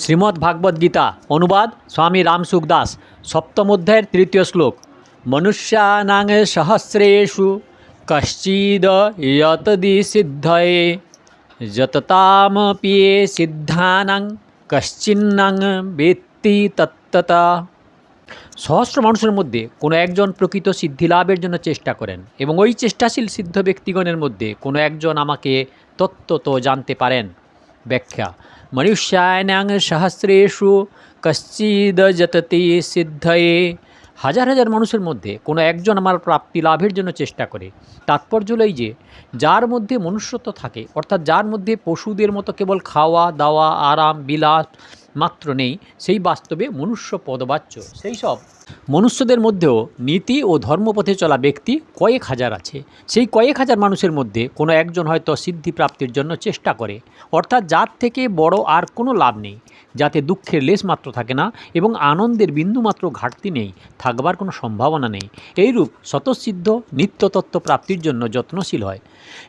শ্রীমদ্ ভাগবত গীতা, অনুবাদ স্বামী রামসুখ দাস, সপ্তম অধ্যায়ের তৃতীয় শ্লোক। মনুষ্যানাং সহস্রেষু কশ্চিদ যতদি সিদ্ধয়ে যততামপিয়ে সিদ্ধানাং কশ্চিন্নাং বেত্তি তত্ততা। সহস্র মানুষের মধ্যে কোনো একজন প্রকৃত সিদ্ধি লাভের জন্য চেষ্টা করেন এবং ওই চেষ্টাশীল সিদ্ধ ব্যক্তিগণের মধ্যে কোনো একজন আমাকে তত্ত্বত জানতে পারেন। ব্যাখ্যা মনুষ্যায়নাং সহস্রেশু কশ্চিদ যততি সিদ্ধয়ে হাজার হাজার মানুষের মধ্যে কোনো একজন আমার প্রাপ্তি লাভের জন্য চেষ্টা করে। তাৎপর্য হলো এই যে, যার মধ্যে মনুষ্যত্ব থাকে, অর্থাৎ যার মধ্যে পশুদের মতো কেবল খাওয়া, দাওয়া, আরাম, বিলাস মাত্র নেই, সেই বাস্তবে মনুষ্য পদবাচ্য। সেই সব মনুষ্যদের মধ্যেও নীতি ও ধর্মপথে চলা ব্যক্তি কয়েক হাজার আছে। সেই কয়েক হাজার মানুষের মধ্যে কোনো একজন হয়তো সিদ্ধি প্রাপ্তির জন্য চেষ্টা করে। অর্থাৎ যার থেকে বড় আর কোনো লাভ নেই। যাতে দুঃখের লেশ মাত্র থাকে না এবং আনন্দের বিন্দুমাত্র ঘাটতি নেই, থাকবার কোনো সম্ভাবনা নেই। এইরূপ স্বতঃসিদ্ধ নিত্যতত্ত্ব প্রাপ্তির জন্য যত্নশীল হয়।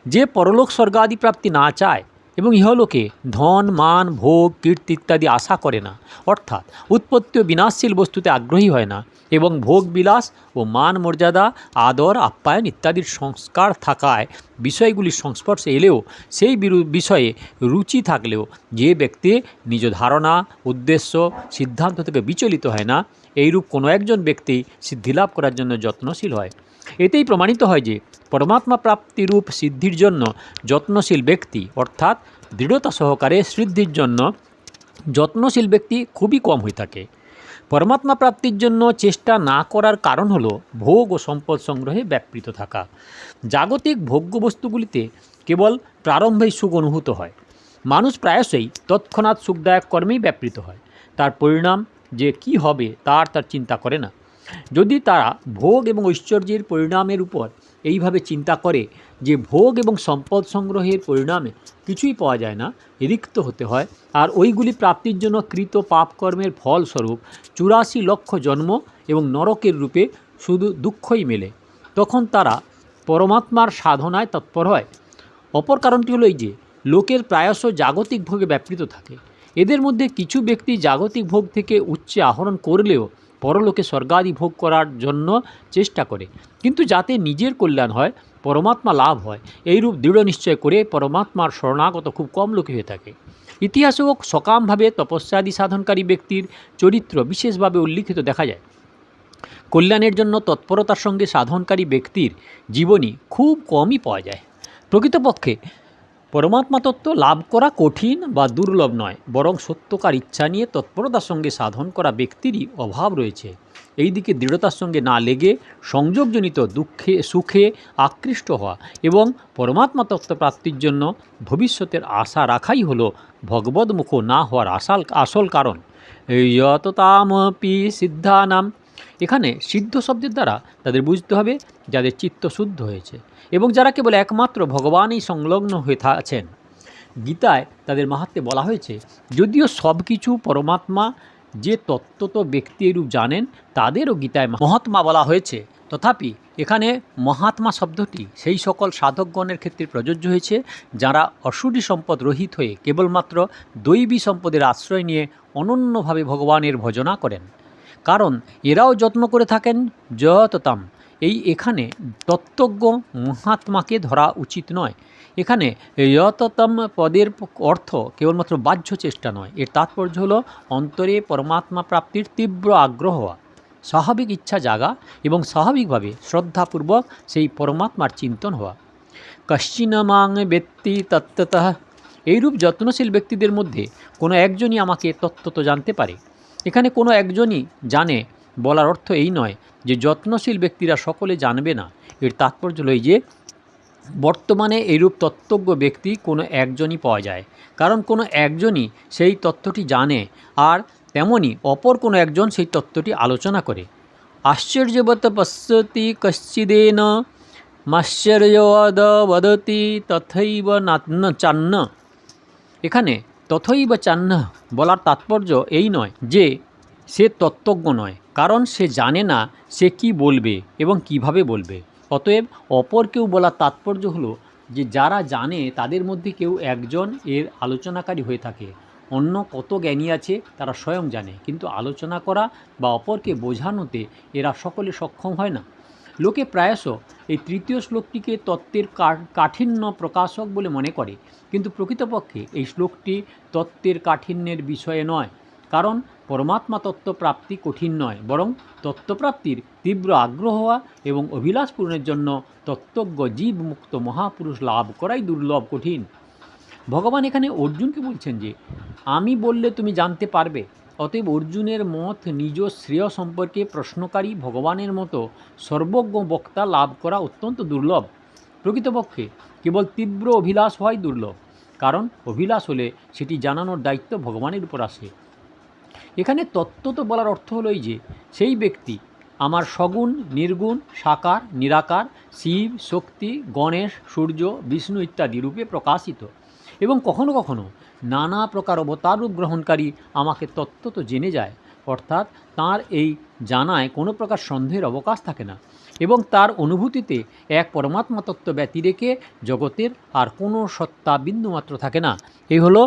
যে পরলোক স্বর্গাদি প্রাপ্তি না চায় এবং ইহলোকে ধন, মান, ভোগ, কীর্তি ইত্যাদি আশা করে না। অর্থাৎ উৎপত্তি ও বিনাশশীল বস্তুতে আগ্রহী হয় না এবং ভোগ বিলাস ও মান মর্যাদা, আদর, আপ্যায়ন ইত্যাদির সংস্কার থাকায় বিষয়গুলির সংস্পর্শে এলেও সেই বিষয়ে রুচি থাকলেও যে ব্যক্তি নিজ ধারণা, উদ্দেশ্য, সিদ্ধান্ত থেকে বিচলিত হয় না, এইরূপ কোনো একজন ব্যক্তি সিদ্ধিলাভ করার জন্য যত্নশীল হয়। এতেই প্রমাণিত হয় যে পরমাত্মা প্রাপ্তিরূপ সিদ্ধির জন্য যত্নশীল ব্যক্তি, অর্থাৎ দৃঢ়তা সহকারে সিদ্ধির জন্য যত্নশীল ব্যক্তি খুবই কম হয়ে থাকে। পরমাত্মা প্রাপ্তির জন্য চেষ্টা না করার কারণ হল ভোগ ও সম্পদ সংগ্রহে ব্যাপৃত থাকা। জাগতিক ভোগ্য বস্তুগুলিতে কেবল প্রারম্ভেই সুখ অনুভূত হয়। মানুষ প্রায়শই তৎক্ষণাৎ সুখদায়ক কর্মেই ব্যাপৃত হয়। তার পরিণাম যে কি হবে, তার তার চিন্তা করে না। যদি তারা ভোগ এবং ঐশ্বর্যের পরিণামের উপর এইভাবে চিন্তা করে যে ভোগ এবং সম্পদ সংগ্রহের পরিণামে কিছুই পাওয়া যায় না, রিক্ত হতে হয়, আর ওইগুলি প্রাপ্তির জন্য কৃত পাপকর্মের ফলস্বরূপ চুরাশি লক্ষ জন্ম এবং নরকের রূপে শুধু দুঃখই মেলে, তখন তারা পরমাত্মার সাধনায় তৎপর হয়। অপর কারণটি হলো এই যে, লোকের প্রায়শ জাগতিক ভোগে ব্যাপৃত থাকে। এদের মধ্যে কিছু ব্যক্তি জাগতিক ভোগ থেকে উচ্চে আহরণ করলেও পরলোকে স্বর্গাদি ভোগ করার জন্য চেষ্টা করে। কিন্তু যাতে নিজের কল্যাণ হয়, পরমাত্মা লাভ হয়, এইরূপ দৃঢ় নিশ্চয় করে পরমাত্মার শরণাগত খুব কম লোকে হয়ে থাকে। ইতিহাসেও সকামভাবে তপস্যাদি সাধনকারী ব্যক্তির চরিত্র বিশেষভাবে উল্লিখিত দেখা যায়। কল্যাণের জন্য তৎপরতার সঙ্গে সাধনকারী ব্যক্তির জীবনী খুব কমই পাওয়া যায়। প্রকৃতপক্ষে পরমাত্মা তত্ত্ব লাভ করা কঠিন বা দুর্লভ নয়, বরং সত্যকার ইচ্ছা নিয়ে তৎপরতার সঙ্গে সাধন করা ব্যক্তিরই অভাব রয়েছে। এই দিকে দৃঢ়তার সঙ্গে না লেগে সংযোগজনিত দুঃখে, সুখে আকৃষ্ট হওয়া এবং পরমাত্মা তত্ত্ব প্রাপ্তির জন্য ভবিষ্যতের আশা রাখাই হলো ভগবদ্মুখ না হওয়ার আসল আসল কারণ। যততামপি সিদ্ধানাম এখানে সিদ্ধ শব্দের দ্বারা তাদের বুঝতে হবে যাদের চিত্ত শুদ্ধ হয়েছে এবং যারা কেবল একমাত্র ভগবানই সংলগ্ন হয়ে আছেন। গীতায় তাদের মাহাত্মে বলা হয়েছে, যদিও সব কিছু পরমাত্মা যে তত্ত্বত ব্যক্তি এরূপ জানেন, তাদেরও গীতায় মহাত্মা বলা হয়েছে। তথাপি এখানে মহাত্মা শব্দটি সেই সকল সাধকগণের ক্ষেত্রে প্রযোজ্য হয়েছে, যারা অসুরী সম্পদ রহিত হয়ে কেবলমাত্র দৈবী সম্পদের আশ্রয় নিয়ে অনন্যভাবে ভগবানের ভজনা করেন। কারণ এরাও যত্ন করে থাকেন যততাম। এই এখানে তত্ত্বজ্ঞ মহাত্মাকে ধরা উচিত নয়। এখানে যততম পদের অর্থ কেবলমাত্র বাহ্য চেষ্টা নয়। এর তাৎপর্য হলো অন্তরে পরমাত্মা প্রাপ্তির তীব্র আগ্রহ হওয়া স্বাভাবিক ইচ্ছা জাগা এবং স্বাভাবিকভাবে শ্রদ্ধাপূর্বক সেই পরমাত্মার চিন্তন হওয়া। কশ্চিনমাং ব্যক্তি তত্ত্বত, এইরূপ যত্নশীল ব্যক্তিদের মধ্যে কোনো একজনই আমাকে তত্ত্বত জানতে পারে। এখানে কোনো একজনই জানে, বলার অর্থ এই নয় যে যত্নশীল ব্যক্তিরা সকলে জানবে না। এর তাৎপর্য হলো যে, বর্তমানে এইরূপ তত্ত্বজ্ঞ ব্যক্তি কোনো একজনই পাওয়া যায়। কারণ কোনো একজনই সেই তত্ত্বটি জানে আর তেমনি অপর কোনো একজন সেই তত্ত্বটি আলোচনা করে। আশ্চর্যবত পশ্যতি কশ্চিদেন মাশ্চর্যবদ বদতি তথৈব নাত্ন চান্ন। এখানে তথৈব চান্ন বলার তাৎপর্য এই নয় যে সে তত্ত্বজ্ঞ নয়, কারণ সে জানে না সে কি বলবে এবং কীভাবে বলবে। অতএব অপর কেউ বলার তাৎপর্য হলো যে যারা জানে তাদের মধ্যে কেউ একজন এর আলোচনাকারী হয়ে থাকে। অন্য কত জ্ঞানী আছে তারা স্বয়ং জানে, কিন্তু আলোচনা করা বা অপরকে বোঝানোতে এরা সকলে সক্ষম হয় না। লোকে প্রায়শ এই তৃতীয় শ্লোকটিকে তত্ত্বের কাঠিন্য প্রকাশক বলে মনে করে। কিন্তু প্রকৃতপক্ষে এই শ্লোকটি তত্ত্বের কাঠিন্যের বিষয়ে নয়। কারণ পরমাত্মা তত্ত্ব প্রাপ্তি কঠিন নয়, বরং তত্ত্বপ্রাপ্তির তীব্র আগ্রহ হওয়া এবং অভিলাষ পূরণের জন্য তত্ত্বজ্ঞ জীব মুক্ত মহাপুরুষ লাভ করাই দুর্লভ কঠিন। ভগবান এখানে অর্জুনকে বলছেন যে, আমি বললে তুমি জানতে পারবে। অতএব অর্জুনের মত নিজ শ্রেয় সম্পর্কে প্রশ্নকারী ভগবানের মতো সর্বজ্ঞ বক্তা লাভ করা অত্যন্ত দুর্লভ। প্রকৃতপক্ষে কেবল তীব্র অভিলাষ হয় দুর্লভ, কারণ অভিলাষ হলে সেটি জানানোর দায়িত্ব ভগবানের উপর আসে। এখানে তত্ত্ব তো বলার অর্থ হলোই যে, সেই ব্যক্তি আমার সগুণ, নির্গুণ, সাকার, নিরাকার, শিব, শক্তি, গণেশ, সূর্য, বিষ্ণু ইত্যাদি রূপে প্রকাশিত এবং কখনো কখনো নানা প্রকার অবতার রূপ গ্রহণকারী আমাকে তত্ত্ব তো জেনে যায়, অর্থাৎ তার এই জানায় কোনো প্রকার সন্দেহের অবকাশ থাকে না এবং তার অনুভূতিতে এক পরমাত্মা তত্ত্ব ব্যতি রেখে জগতের আর কোনো সত্তা বিন্দুমাত্র থাকে না। এই হলো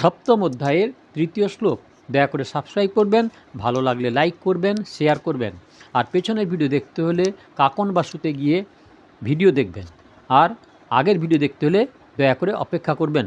সপ্তম অধ্যায়ের তৃতীয় শ্লোক। দয়া করে সাবস্ক্রাইব করবেন, ভালো লাগলে লাইক করবেন শেয়ার করবেন। আর পেছনের ভিডিও দেখতে হলে কাকন বাসুতে গিয়ে ভিডিও দেখবেন। আর আগের ভিডিও দেখতে হলে দয়া করে অপেক্ষা করবেন।